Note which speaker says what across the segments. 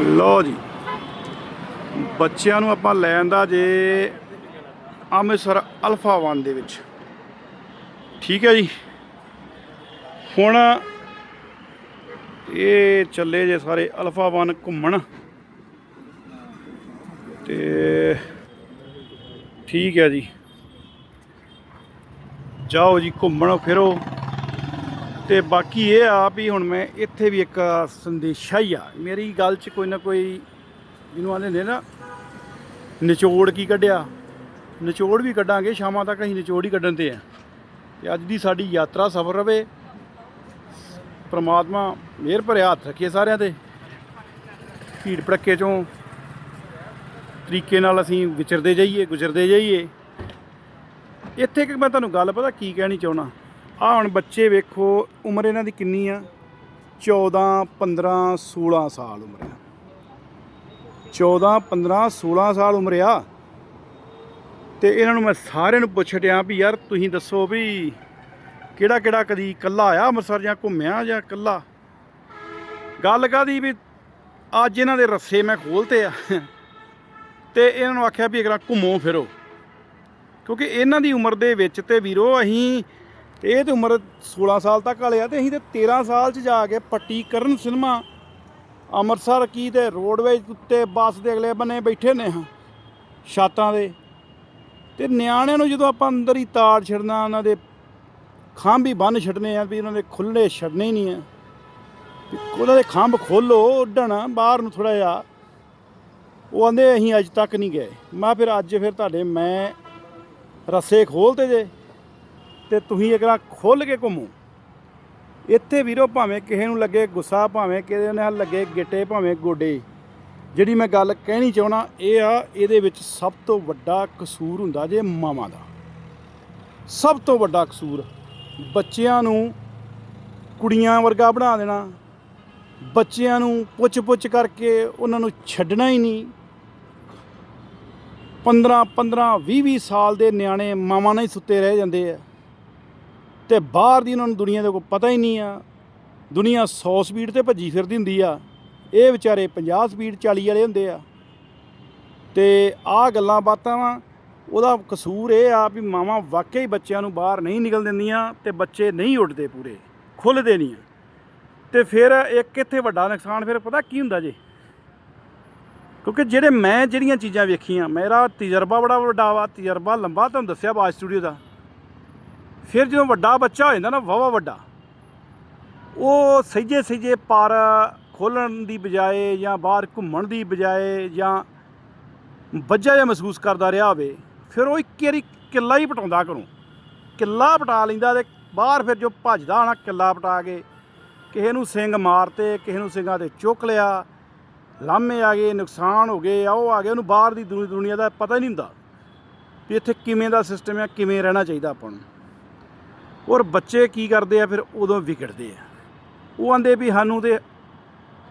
Speaker 1: ਲਓ ਜੀ। ਬੱਚਿਆਂ ਨੂੰ ਆਪਾਂ ਲੈਣ ਦਾ ਜੇ ਅੰਮ੍ਰਿਤਸਰ ਅਲਫਾ 1 ਦੇ ਵਿੱਚ। ਠੀਕ ਹੈ ਜੀ। ਹੁਣ ਇਹ ਚੱਲੇ ਜੇ ਸਾਰੇ ਅਲਫਾ 1 ਘੁੰਮਣ। ਤੇ ਠੀਕ ਹੈ ਜੀ। ਜਾਓ ਜੀ, ਘੁੰਮਣ ਫਿਰੋ। ਤੇ ਬਾਕੀ ਇਹ ਆ ਵੀ ਹੁਣ ਮੈਂ ਇੱਥੇ ਵੀ ਇੱਕ ਸੰਦੇਸ਼ਾ ਹੀ ਆ। ਮੇਰੀ ਗੱਲ 'ਚ ਕੋਈ ਨਾ ਕੋਈ ਜਿਹਨੂੰ ਆਂਦੇ ਨੇ ਨਾ, ਨਿਚੋੜ ਕੀ ਕੱਢਿਆ? ਨਿਚੋੜ ਵੀ ਕੱਢਾਂਗੇ, ਸ਼ਾਮਾਂ ਤੱਕ ਅਸੀਂ ਨਿਚੋੜ ਹੀ ਕੱਢਣ ਤੇ ਆ। ਤੇ ਅੱਜ ਦੀ ਸਾਡੀ ਯਾਤਰਾ ਸਫਲ ਰਵੇ। ਪ੍ਰਮਾਤਮਾ ਮਿਹਰ ਭਰਿਆ ਹੱਥ ਰੱਖੇ ਸਾਰਿਆਂ ਤੇ। ਭੀੜ ਭੜੱਕੇ ਚੋਂ ਤਰੀਕੇ ਨਾਲ ਅਸੀਂ ਵਿਚਰਦੇ ਜਾਈਏ, ਗੁਜ਼ਰਦੇ ਜਾਈਏ। ਇੱਥੇ ਕਿ ਮੈਂ ਤੁਹਾਨੂੰ ਗੱਲ ਪਤਾ ਕੀ ਕਹਿਣੀ ਚਾਹੁੰਦਾ? ਆ ਹੁਣ ਬੱਚੇ ਵੇਖੋ, ਉਮਰ ਇਹਨਾਂ ਦੀ ਕਿੰਨੀ ਆ? 14 15 16 ਸਾਲ ਉਮਰ ਆ। 14 15 16 ਸਾਲ ਉਮਰ ਆ। ਤੇ ਇਹਨਾਂ ਨੂੰ ਮੈਂ ਸਾਰਿਆਂ ਨੂੰ ਪੁੱਛ ਰਿਹਾ ਵੀ ਯਾਰ ਤੁਸੀਂ ਦੱਸੋ ਵੀ ਕਿਹੜਾ ਕਿਹੜਾ ਕਦੀ ਕੱਲਾ ਆਇਆ ਅੰਮ੍ਰਿਤਸਰ ਜਾਂ ਘੁੰਮਿਆ ਜਾਂ ਕੱਲਾ ਗੱਲ ਕਾਦੀ ਵੀ ਅੱਜ ਇਹਨਾਂ ਦੇ ਰੱਸੇ ਮੈਂ ਖੋਲਤੇ ਆ। ਤੇ ਇਹਨਾਂ ਨੂੰ ਆਖਿਆ ਵੀ ਅਗਲਾ ਘੁੰਮੋ ਫਿਰੋ। ਕਿਉਂਕਿ ਇਹਨਾਂ ਦੀ ਉਮਰ ਦੇ ਵਿੱਚ ਤੇ ਵੀਰੋ ਅਸੀਂ ਇਹ ਤੇ ਉਮਰ 16 ਸਾਲ ਤੱਕ ਵਾਲੇ ਆ ਤੇ ਅਸੀਂ ਤੇ 13 ਸਾਲ 'ਚ ਜਾ ਕੇ ਪੱਟੀ ਕਰਨ ਸਿਨੇਮਾ ਅੰਮ੍ਰਿਤਸਰ ਕੀ ਤੇ ਰੋਡਵੇਜ ਉੱਤੇ ਬੱਸ ਦੇ ਅਗਲੇ ਬੰਨੇ ਬੈਠੇ ਨੇ ਹਾਂ, ਛਾਤਾਂ ਦੇ। ਤੇ ਨਿਆਣਿਆਂ ਨੂੰ ਜਦੋਂ ਆਪਾਂ ਅੰਦਰ ਹੀ ਤਾੜ ਛੱਡਣਾ, ਉਹਨਾਂ ਦੇ ਖੰਭ ਹੀ ਬੰਨ ਛੱਡਨੇ ਆ ਵੀ ਉਹਨਾਂ ਦੇ ਖੁੱਲੇ ਛੱਡਨੇ ਹੀ ਨਹੀਂ ਆ। ਉਹਨਾਂ ਦੇ ਖੰਭ ਖੋਲੋ ਉੱਡਣ, ਬਾਹਰ ਨੂੰ ਥੋੜਾ ਜਿਹਾ। ਉਹ ਆਂਦੇ ਅਸੀਂ ਅੱਜ ਤੱਕ ਨਹੀਂ ਗਏ। ਮੈਂ ਫਿਰ ਅੱਜ ਫਿਰ ਤੁਹਾਡੇ ਮੈਂ ਰੱਸੇ ਖੋਲਤੇ ਜੇ। ਤੇ ਤੁਸੀਂ ਅਗਲਾ ਖੁੱਲ ਕੇ ਘੁੰਮੋ। ਇੱਥੇ ਵੀਰੋ ਭਾਵੇਂ ਕਿਸੇ ਨੂੰ ਲੱਗੇ ਗੁੱਸਾ, ਭਾਵੇਂ ਕਿਸੇ ਨਾਲ ਲੱਗੇ ਗਿੱਟੇ, ਭਾਵੇਂ ਗੋਡੇ, ਜਿਹੜੀ ਮੈਂ ਗੱਲ ਕਹਿਣੀ ਚਾਹਣਾ ਇਹ ਆ ਇਹਦੇ ਵਿੱਚ ਸਭ ਤੋਂ ਵੱਡਾ ਕਸੂਰ ਹੁੰਦਾ ਜੇ ਮਾਵਾਂ ਦਾ। ਸਭ ਤੋਂ ਵੱਡਾ ਕਸੂਰ, ਬੱਚਿਆਂ ਨੂੰ ਕੁੜੀਆਂ ਵਰਗਾ ਬਣਾ ਦੇਣਾ, ਬੱਚਿਆਂ ਨੂੰ ਪੁੱਛ-ਪੁੱਛ ਕਰਕੇ ਉਹਨਾਂ ਨੂੰ ਛੱਡਣਾ ਹੀ ਨਹੀਂ। 15 15 20 20 ਸਾਲ ਦੇ ਨਿਆਣੇ ਮਾਵਾਂ ਨਾਲ ਹੀ ਸੁੱਤੇ ਰਹਿ ਜਾਂਦੇ ਆ। ਤੇ ਬਾਹਰ ਦੀ ਉਹਨਾਂ ਨੂੰ ਦੁਨੀਆ ਦੇ ਕੋਈ ਪਤਾ ਹੀ ਨਹੀਂ ਆ। ਦੁਨੀਆ 100 ਸਪੀਡ ਤੇ ਭੱਜੀ ਫਿਰਦੀ ਹੁੰਦੀ ਆ। ਇਹ ਵਿਚਾਰੇ 50 ਸਪੀਡ 40 ਵਾਲੇ ਹੁੰਦੇ ਆ। ਤੇ ਆਹ ਗੱਲਾਂ ਬਾਤਾਂ ਵਾ, ਉਹਦਾ ਕਸੂਰ ਇਹ ਆ ਵੀ ਮਾਵਾਂ ਵਾਕਈ ਬੱਚਿਆਂ ਨੂੰ ਬਾਹਰ ਨਹੀਂ ਨਿਕਲ ਦਿੰਦੀਆਂ ਤੇ ਬੱਚੇ ਨਹੀਂ ਉੱਡਦੇ ਪੂਰੇ ਖੁੱਲਦੇ ਨਹੀਂ ਆ। ਤੇ ਫਿਰ ਇੱਕ ਇੱਥੇ ਵੱਡਾ ਨੁਕਸਾਨ ਫਿਰ ਪਤਾ ਕੀ ਹੁੰਦਾ ਜੇ? ਕਿਉਂਕਿ ਜਿਹੜੇ ਮੈਂ ਜਿਹੜੀਆਂ ਚੀਜ਼ਾਂ ਵੇਖੀਆਂ, ਮੇਰਾ ਤਜਰਬਾ ਬੜਾ ਵੱਡਾ ਵਾ, ਤਜਰਬਾ ਲੰਬਾ ਤੁਹਾਨੂੰ ਦੱਸਿਆ ਬਾਜ ਸਟੂਡੀਓ ਦਾ। ਫਿਰ ਜਦੋਂ ਵੱਡਾ ਬੱਚਾ ਹੋ ਜਾਂਦਾ ਨਾ ਵਾਵਾ ਵੱਡਾ, ਉਹ ਸਹਿਜੇ ਸਹਿਜੇ ਪਰ ਖੋਲਣ ਦੀ ਬਜਾਏ ਜਾਂ ਬਾਹਰ ਘੁੰਮਣ ਦੀ ਬਜਾਏ ਜਾਂ ਵੱਜਾ ਜਿਹਾ ਮਹਿਸੂਸ ਕਰਦਾ ਰਿਹਾ ਹੋਵੇ, ਫਿਰ ਉਹ ਇੱਕ ਵਾਰੀ ਕਿੱਲਾ ਹੀ ਪਟਾਉਂਦਾ ਘਰੋਂ। ਕਿੱਲਾ ਪਟਾ ਲੈਂਦਾ ਤੇ ਬਾਹਰ ਫਿਰ ਜੋ ਭੱਜਦਾ ਆਣਾ ਕਿੱਲਾ ਪਟਾ ਕੇ ਕਿਸੇ ਨੂੰ ਸਿੰਘ ਮਾਰਤੇ, ਕਿਸੇ ਨੂੰ ਸਿੰਘਾਂ ਤੇ ਚੁੱਕ ਲਿਆ, ਲਾਮੇ ਆ ਗਏ, ਨੁਕਸਾਨ ਹੋ ਗਏ, ਆ ਉਹ ਆ ਗਏ, ਉਹਨੂੰ ਬਾਹਰ ਦੀ ਦੁਨੀ- ਦੁਨੀਆ ਦਾ ਪਤਾ ਹੀ ਨਹੀਂ ਹੁੰਦਾ ਵੀ ਇੱਥੇ ਕਿਵੇਂ ਦਾ ਸਿਸਟਮ ਹੈ ਕਿਵੇਂ ਰਹਿਣਾ ਚਾਹੀਦਾ ਆਪਾਂ ਨੂੰ। ਔਰ ਬੱਚੇ ਕੀ ਕਰਦੇ ਆ, ਫਿਰ ਉਦੋਂ ਵਿਗੜਦੇ ਆ। ਉਹ ਆਂਦੇ ਵੀ ਸਾਨੂੰ ਤੇ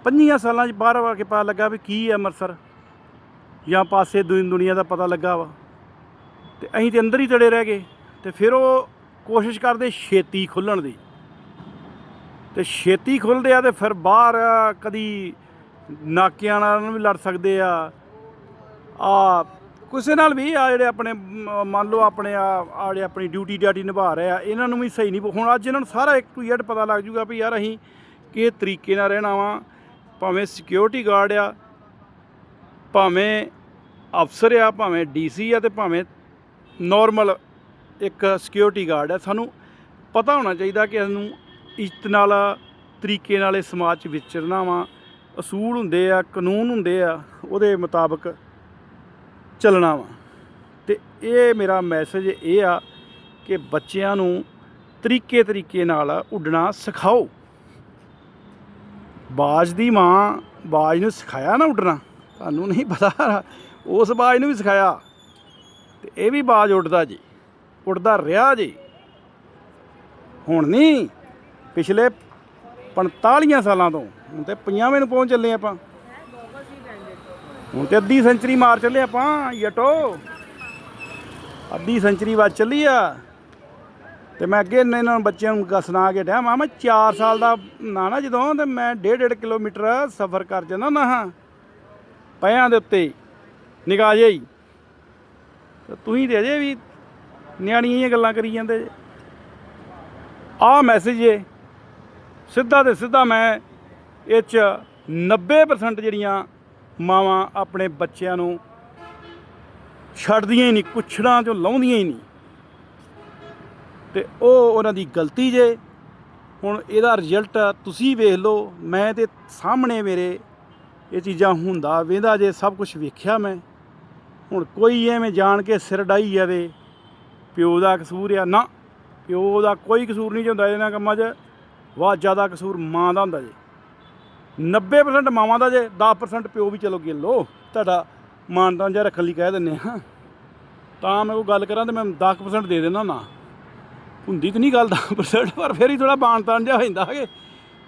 Speaker 1: 25 ਸਾਲਾਂ 'ਚ ਬਾਹਰ ਆ ਕੇ ਪਤਾ ਲੱਗਾ ਵੀ ਕੀ ਹੈ ਅੰਮ੍ਰਿਤਸਰ। ਜਾਂ ਪਾਸੇ ਦੁਨੀ- ਦੁਨੀਆ ਦਾ ਪਤਾ ਲੱਗਾ ਵਾ। ਤੇ ਅਸੀਂ ਤੇ ਅੰਦਰ ਹੀ ਤੜੇ ਰਹਿ ਗਏ। ਤੇ ਫਿਰ ਉਹ ਕੋਸ਼ਿਸ਼ ਕਰਦੇ ਛੇਤੀ ਖੁੱਲਣ ਦੀ। ਤੇ ਛੇਤੀ ਖੁੱਲਦੇ ਆ ਤੇ ਫਿਰ ਬਾਹਰ ਕਦੀ ਨਾਕਿਆਂ ਨਾਲ ਵੀ ਲੜ ਸਕਦੇ ਆ। ਆ ਕਿਸੇ ਨਾਲ ਵੀ ਆ ਜਿਹੜੇ ਆਪਣੇ, ਮ- ਮੰਨ ਲਓ ਆਪਣੇ ਆ ਆ ਜਿਹੜੇ ਆਪਣੀ ਡਿਊਟੀ ਡਾਟੀ ਨਿਭਾ ਰਹੇ ਆ, ਇਹਨਾਂ ਨੂੰ ਵੀ ਸਹੀ ਨਹੀਂ ਹੁਣ ਅੱਜ ਇਹਨਾਂ ਨੂੰ ਸਾਰਾ ਇੱਕ ਟੂ ਜ਼ੈਡ ਪਤਾ ਲੱਗ ਜੂਗਾ ਵੀ ਯਾਰ ਅਸੀਂ ਕਿਸ ਤਰੀਕੇ ਨਾਲ ਰਹਿਣਾ ਵਾ, ਭਾਵੇਂ ਸਿਕਿਉਰਿਟੀ ਗਾਰਡ ਆ, ਭਾਵੇਂ ਅਫਸਰ ਆ, ਭਾਵੇਂ ਡੀਸੀ ਆ ਤੇ ਭਾਵੇਂ ਨਾਰਮਲ ਇੱਕ ਸਿਕਿਉਰਿਟੀ ਗਾਰਡ ਆ, ਸਾਨੂੰ ਪਤਾ ਹੋਣਾ ਚਾਹੀਦਾ ਕਿ ਸਾਨੂੰ ਇੱਜ਼ਤ ਨਾਲ, ਤਰੀਕੇ ਨਾਲ ਇਹ ਸਮਾਜ 'ਚ ਵਿਚਰਨਾ ਵਾ, ਅਸੂਲ ਹੁੰਦੇ ਆ, ਕਾਨੂੰਨ ਹੁੰਦੇ ਆ, ਉਹਦੇ ਮੁਤਾਬਕ ਚੱਲਣਾ ਵਾ। ਤੇ ਇਹ ਮੇਰਾ ਮੈਸੇਜ ਇਹ ਆ ਕਿ ਬੱਚਿਆਂ ਨੂੰ ਤਰੀਕੇ ਤਰੀਕੇ ਨਾਲ ਉੱਡਣਾ ਸਿਖਾਓ। ਬਾਜ ਦੀ ਮਾਂ ਬਾਜ ਨੂੰ ਸਿਖਾਇਆ ਨਾ ਉੱਡਣਾ। ਤੁਹਾਨੂੰ ਨਹੀਂ ਪਤਾ, ਉਸ ਬਾਜ ਨੂੰ ਵੀ ਸਿਖਾਇਆ। ਤੇ ਇਹ ਵੀ ਬਾਜ ਉੱਡਦਾ ਜੀ, ਉੱਡਦਾ ਰਿਹਾ ਜੀ। ਹੁਣ ਨਹੀਂ, ਪਿਛਲੇ 45 ਸਾਲਾਂ ਤੋਂ, ਹੁਣ ਤੇ 50ਵੇਂ ਨੂੰ ਪਹੁੰਚ ਚੱਲੇ ਆਪਾਂ। ਹੁਣ ਤੇ ਅੱਧੀ ਸੈਂਚਰੀ ਮਾਰ ਚੱਲੇ ਆਪਾਂ ਯਟੋ ਅੱਧੀ ਸੈਂਚਰੀ ਬਾਅਦ ਚੱਲੀ ਆ। ਤੇ ਮੈਂ ਅੱਗੇ ਇਹਨਾਂ ਨੂੰ ਬੱਚਿਆਂ ਨੂੰ ਗ- ਸੁਣਾ ਕੇ ਡਿਆ, ਮਾਂ ਮੈਂ 4 ਸਾਲ ਦਾ ਨਾ ਨਾ ਜਦੋਂ, ਤੇ ਮੈਂ 1.5 ਕਿਲੋਮੀਟਰ ਸਫ਼ਰ ਕਰ ਜਾਂਦਾ ਨਾ ਹਾਂ। ਪਿਆਂ ਦੇ ਉੱਤੇ, ਨਿਗਾਹ ਜਾਈ ਤੁਸੀਂ ਤੇ ਅਜੇ ਵੀ ਨਿਆਣੀਆਂ ਜਿਹੀਆਂ ਗੱਲਾਂ ਕਰੀ ਜਾਂਦੇ ਜੇ। ਆਹ ਮੈਸੇਜ ਏ। ਸਿੱਧਾ ਤੇ ਸਿੱਧਾ ਮੈਂ ਇਹ 'ਚ 90% ਜਿਹੜੀਆਂ ਮਾਵਾਂ ਆਪਣੇ ਬੱਚਿਆਂ ਨੂੰ ਛੱਡਦੀਆਂ ਹੀ ਨਹੀਂ ਕੁਛੜਾਂ ਚੋਂ ਲਾਉਂਦੀਆਂ ਹੀ ਨਹੀਂ। ਤੇ ਉਹ ਉਹਨਾਂ ਦੀ ਗਲਤੀ ਜੇ, ਹੁਣ ਇਹਦਾ ਰਿਜ਼ਲਟ ਤੁਸੀਂ ਵੇਖ ਲਓ, ਮੈਂ ਤੇ ਸਾਹਮਣੇ ਮੇਰੇ ਇਹ ਚੀਜ਼ਾਂ ਹੁੰਦਾ ਵੇਂਦਾ ਜੇ, ਸਭ ਕੁਝ ਵੇਖਿਆ ਮੈਂ। ਹੁਣ ਕੋਈ ਐਵੇਂ ਜਾਣ ਕੇ ਸਿਰ ਡਾਈ ਜਾਵੇ, ਪਿਓ ਦਾ ਕਸੂਰ ਆ, ਨਾ, ਪਿਓ ਦਾ ਕੋਈ ਕਸੂਰ ਨਹੀਂ ਹੁੰਦਾ, ਇਹਨਾਂ ਕੰਮਾਂ 'ਚ। ਵਾ ਜ਼ਿਆਦਾ ਕਸੂਰ ਮਾਂ ਦਾ ਹੁੰਦਾ ਜੇ। 90% ਮਾਵਾਂ ਦਾ ਜੇ 10% ਪਿਓ ਵੀ ਚਲੋ ਗਿਣ ਲਓ ਤੁਹਾਡਾ ਮਾਨਤਾਨ ਜਿਹਾ ਰੱਖਣ ਲਈ ਕਹਿ ਦਿੰਨੇ ਹਾਂ ਤਾਂ ਮੈਂ ਕੋਈ ਗੱਲ ਕਰਾਂ ਤੇ ਮੈਂ 10% ਦੇ ਦੇਣਾ ਨਾ ਹੁੰਦੀ ਤਾਂ ਨਹੀਂ ਗੱਲ 10% ਪਰ ਫਿਰ ਹੀ ਥੋੜਾ ਮਾਨਤਾਨ ਜਿਹਾ ਹੋ ਜਾਂਦਾ ਕਿ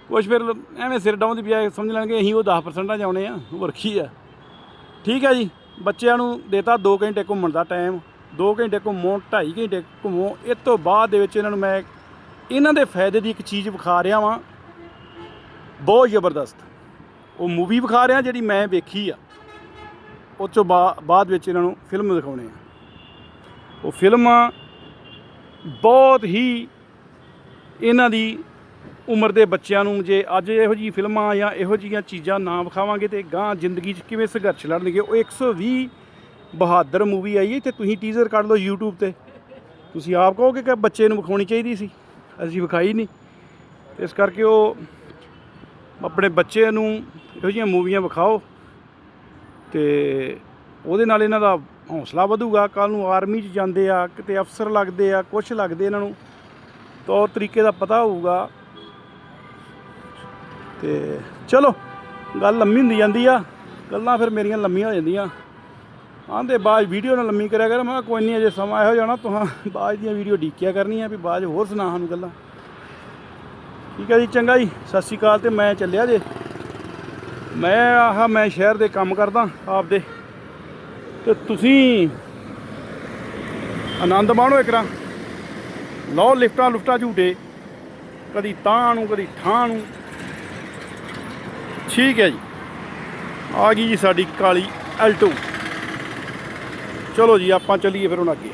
Speaker 1: ਕੁਛ ਫਿਰ ਐਵੇਂ ਸਿਰ ਡਾਉਣ ਦੀ ਬਜਾਏ ਸਮਝ ਲੈਣਗੇ ਅਸੀਂ ਉਹ 10% ਜਾਉਣੇ ਆ ਹੋਰ ਕੀ ਆ ਠੀਕ ਹੈ ਜੀ, ਬੱਚਿਆਂ ਨੂੰ ਦੇਤਾ 2 ਘੰਟੇ ਘੁੰਮਣ ਦਾ ਟਾਈਮ 2 ਘੰਟੇ ਘੁੰਮੋ 2.5 ਘੰਟੇ ਘੁੰਮੋ। ਇਸ ਤੋਂ ਬਾਅਦ ਦੇ ਵਿੱਚ ਇਹਨਾਂ ਨੂੰ ਮੈਂ, ਇਹਨਾਂ ਦੇ ਫਾਇਦੇ ਦੀ ਇੱਕ ਚੀਜ਼ ਵਿਖਾ ਰਿਹਾ ਵਾਂ। ਬਹੁਤ ਜ਼ਬਰਦਸਤ। ਉਹ ਮੂਵੀ ਵਿਖਾ ਰਿਹਾ ਜਿਹੜੀ ਮੈਂ ਵੇਖੀ ਆ। ਉਹ ਤੋਂ ਬਾਅਦ ਵਿੱਚ ਇਹਨਾਂ ਨੂੰ ਫਿਲਮ ਦਿਖਾਉਣੇ ਆ। ਉਹ ਫਿਲਮ ਬਹੁਤ ਹੀ ਇਹਨਾਂ ਦੀ ਉਮਰ ਦੇ ਬੱਚਿਆਂ ਨੂੰ ਜੇ ਅੱਜ ਇਹੋ ਜਿਹੀ ਫਿਲਮਾਂ ਜਾਂ ਇਹੋ ਜਿਹੀਆਂ ਚੀਜ਼ਾਂ ਨਾ ਵਿਖਾਵਾਂਗੇ ਤੇ ਗਾਂ ਜ਼ਿੰਦਗੀ 'ਚ ਕਿਵੇਂ ਸੰਘਰਸ਼ ਲੜਨਗੇ। ਉਹ 120 ਬਹਾਦਰ ਮੂਵੀ ਆਈ ਹੈ ਇੱਥੇ ਤੁਸੀਂ ਟੀਜ਼ਰ ਕੱਢ ਲਓ YouTube ਤੇ। ਤੁਸੀਂ ਆਪ ਕਹੋਗੇ ਕਿ ਬੱਚੇ ਨੂੰ ਵਿਖਾਉਣੀ ਚਾਹੀਦੀ ਸੀ। ਅਸੀਂ ਵਿਖਾਈ ਨਹੀਂ। ਇਸ ਕਰਕੇ ਉਹ ਆਪਣੇ ਬੱਚੇ ਨੂੰ ਇਹੋ ਜਿਹੀਆਂ ਮੂਵੀਆਂ ਵਿਖਾਓ ਤੇ ਉਹਦੇ ਨਾਲ ਇਹਨਾਂ ਦਾ ਹੌਸਲਾ ਵਧੂਗਾ। ਕੱਲ ਨੂੰ ਆਰਮੀ 'ਚ ਜਾਂਦੇ ਆ, ਕਿਤੇ ਅਫਸਰ ਲੱਗਦੇ ਆ ਕੁਝ ਲੱਗਦੇ ਇਹਨਾਂ ਨੂੰ ਤੌਰ ਤਰੀਕੇ ਦਾ ਪਤਾ ਹੋਊਗਾ। ਤੇ ਚਲੋ, ਗੱਲ ਲੰਮੀ ਹੁੰਦੀ ਜਾਂਦੀ ਆ, ਗੱਲਾਂ ਫਿਰ ਮੇਰੀਆਂ ਲੰਮੀਆਂ ਹੋ ਜਾਂਦੀਆਂ। ਆਂਦੇ ਬਾਅਦ ਵੀਡੀਓ ਨਾਲ ਲੰਮੀ ਕਰਿਆ ਕਰ, ਮੈਂ ਕਿਹਾ ਕੋਈ ਨਹੀਂ ਅਜੇ ਸਮਾਂ ਇਹੋ ਜਾਣਾ, ਤੁਹਾਂ ਬਾਅਦ ਦੀਆਂ ਵੀਡੀਓ ਡੀਕਿਆ ਕਰਨੀਆਂ ਵੀ ਬਾਅਦ 'ਚ ਹੋਰ ਸੁਣਾ ਸਾਨੂੰ ਗੱਲਾਂ। ਠੀਕ ਹੈ ਜੀ, ਚੰਗਾ ਜੀ, ਸਤਿ ਸ਼੍ਰੀ ਅਕਾਲ ਤੇ ਮੈਂ ਚੱਲਿਆ ਜੇ। ਮੈਂ ਆਹ, ਮੈਂ ਸ਼ਹਿਰ ਦੇ ਕੰਮ ਕਰਦਾ ਆਪਦੇ। ਤੇ ਤੁਸੀਂ ਆਨੰਦ ਮਾਣੋ ਇਕਰਾ ਲਓ ਲਿਫਟਾਂ, ਲੁਫਟਾਂ ਝੂਟੇ। ਕਦੀ ਤਾਂ ਨੂੰ, ਕਦੀ ਠਾਂ ਨੂੰ। ਠੀਕ ਹੈ ਜੀ। ਆ ਗਈ ਜੀ ਸਾਡੀ ਕਾਲੀ ਐਲਟੋ ਚਲੋ ਜੀ, ਆਪਾਂ ਚੱਲੀਏ ਫਿਰ ਹੁਣ ਅੱਗੇ।